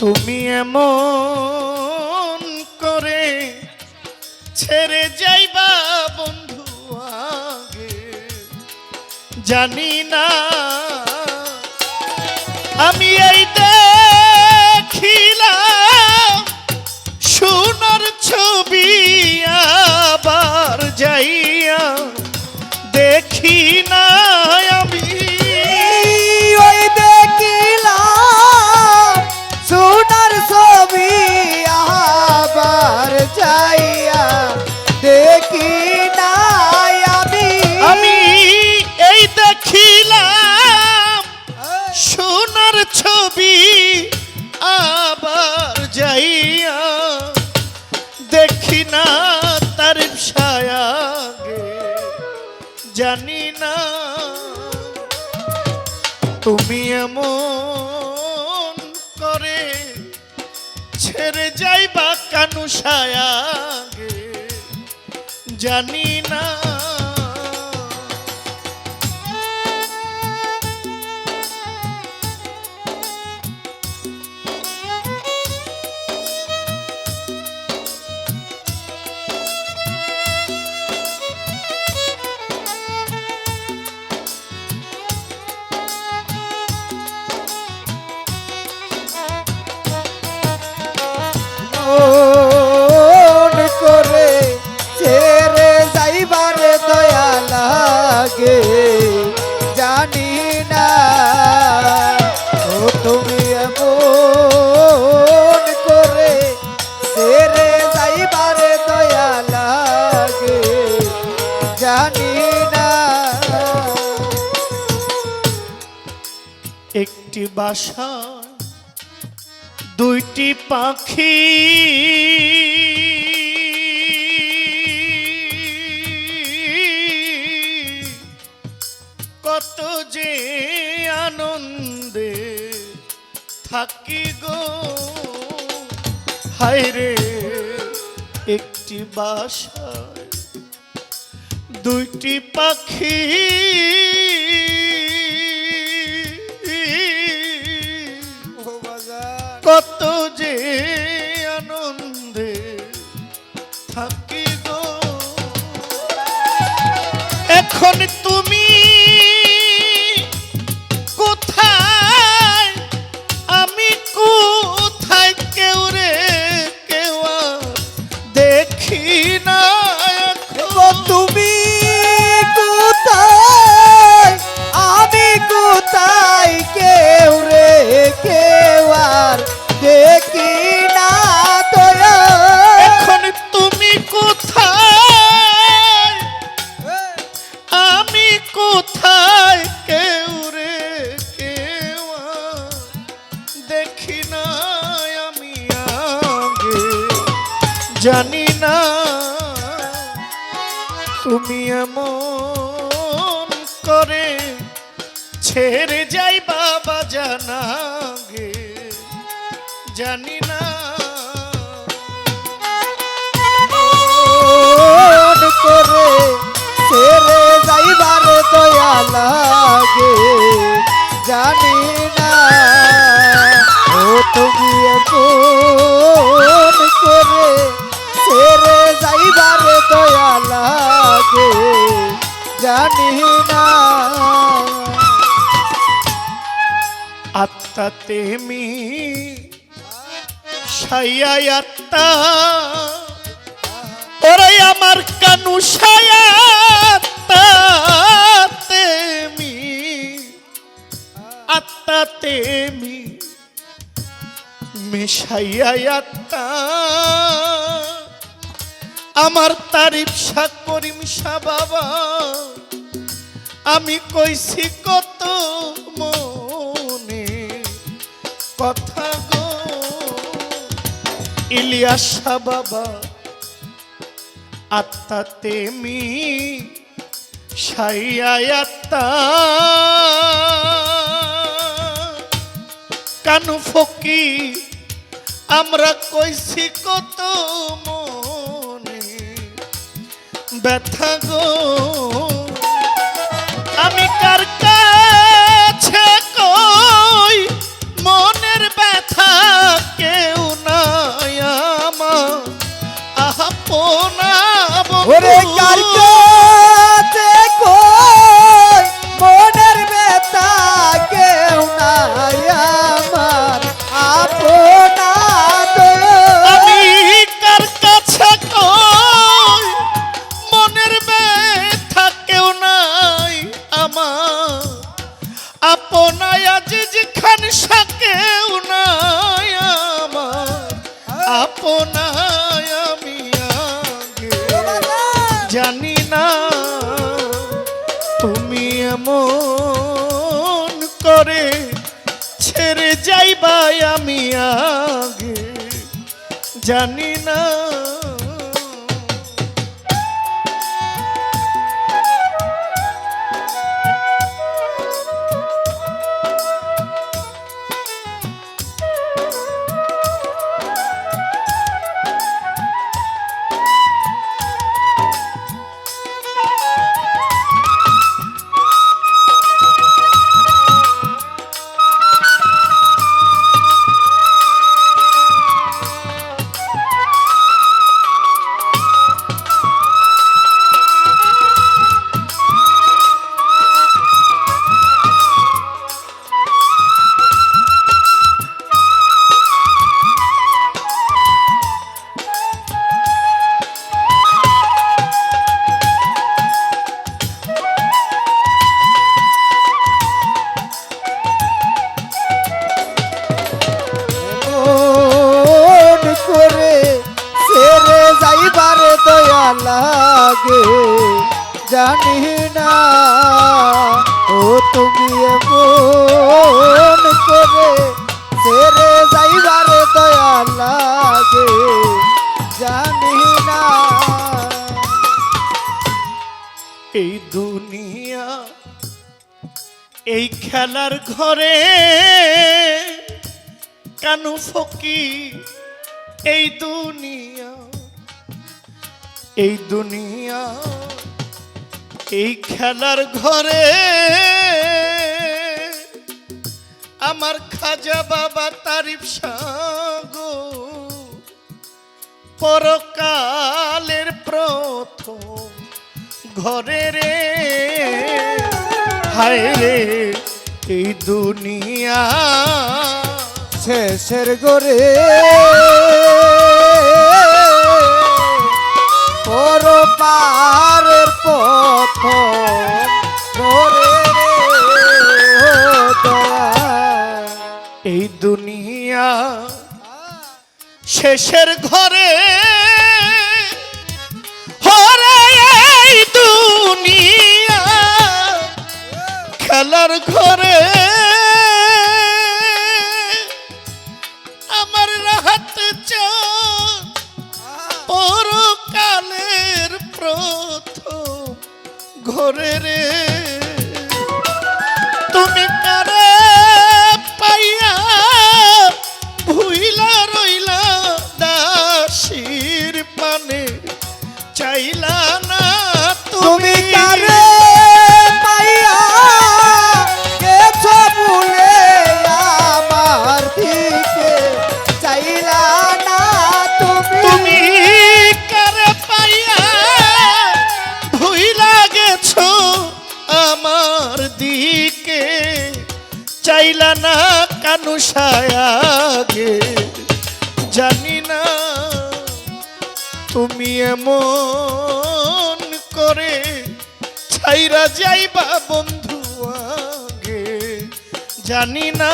তুমি এমন করে ছেড়ে যাইবা বন্ধু আগে। জানি না আমি এই দেখিলাম সোনার ছবি আবার যাইয়া দেখি না। জানি না। তুমি এমন করে ছেড়ে যাইবা কানু ছায়াগে জানি না। একটি বাসা দুইটি পাখি। কত যে আনন্দে থাকি গো। হায়রে একটি বাসা দুইটি পাখি। যে আনন্দে থাকি এখন তুমি জানি না তুমি এমন করে ছেড়ে যাই বাবা জানা গে জানি না। করে ছেড়ে যাইবার দয়া লাগে জানি না ও তুমি মন ছেড়ে যাইবার দয়া লাগে, জানি না। আত্মা তেমি সাইয়া আত্মা। ওরে আমার কানু সায়া তেমি আত্মা তেমি মিশাইয়া আত্মা। আমার তারিফ সা করিম সা বাবা। আমি কইছি কত মনে কথা গো। ইলিয়াসা বাবা আত্মা তেমি সাইয়া আত্মা। কানু ফকি আমরা কইছি কত মনে ব্যথা গো। আমি কার কাছে কই? মনের ব্যথা কেউ নাই আমার। পোনা ওরে কার কেউ নাই আমার, আপনায় আমি জানি না তুমি এমন করে ছেড়ে যাইবাই আমি আগে। জানি না লাগে, জানি না। ও তুমি করে সেরে যাইবার দয়া লাগে, জানি না। এই দুনিয়া, এই খেলার ঘরে কানু ফকি এই দুনিয়া এই দুনিয়া, এই খেলার ঘরে আমার খাজা বাবা তারিফ সাগো পরকালের প্রথম ঘরে রে। হায় রে, এই দুনিয়া শেষের গরে শেষের ঘরে চাইলা না কানু সায়াগে। জানি না তুমি এমন করে ছাইরা যাইবা বন্ধু আগে, জানি না।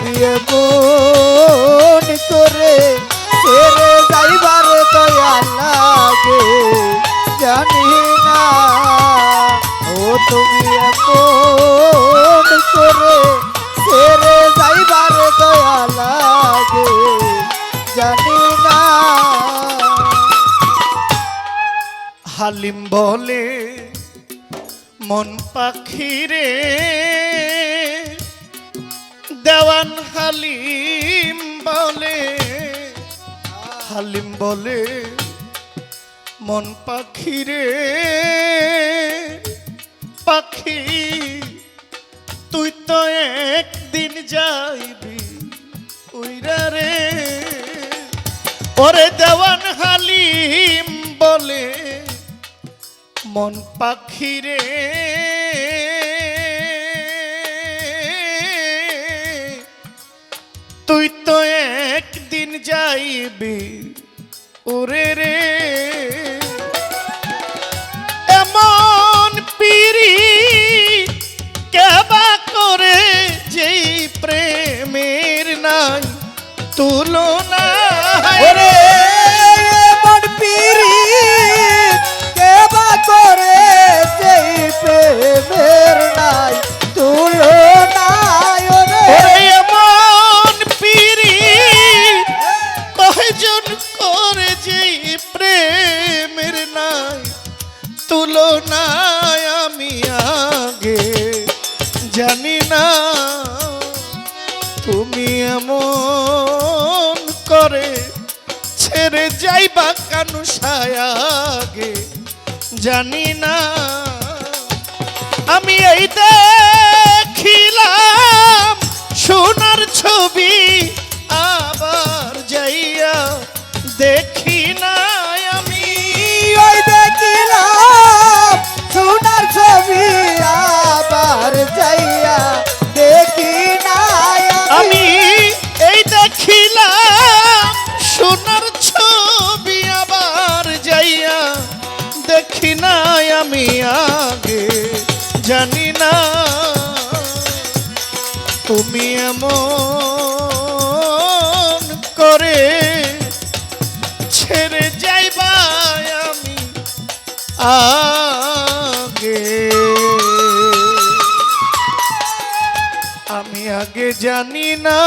দিয়ে মন করে সেরে যাইবার দয়া লাগে জানি না। ও তুমি মন করে সেরে যাইবার দয়া লাগে হালিম বলে, মন পাখিরে দেওয়ান হালিম বলে। হালিম বলে, মন পাখি রে পাখি, তুই তো একদিন যাইবি উইরা রে। ওরে দেওয়ান হালিম বলে মন পাখি রে তুই তো একদিন যাইবি ওরে রে। এমন পিরি কেবা করে যেই প্রেমের নাই তুলনা জানি না তুমি এমন করে ছেড়ে যাইবা কানু আগে? জানি না। আমি এই দেখিলাম সোনার ছবি আগে জানি না। তুমি এমন করে ছেড়ে যাইবা আমি আগে। আমি আগে জানি না।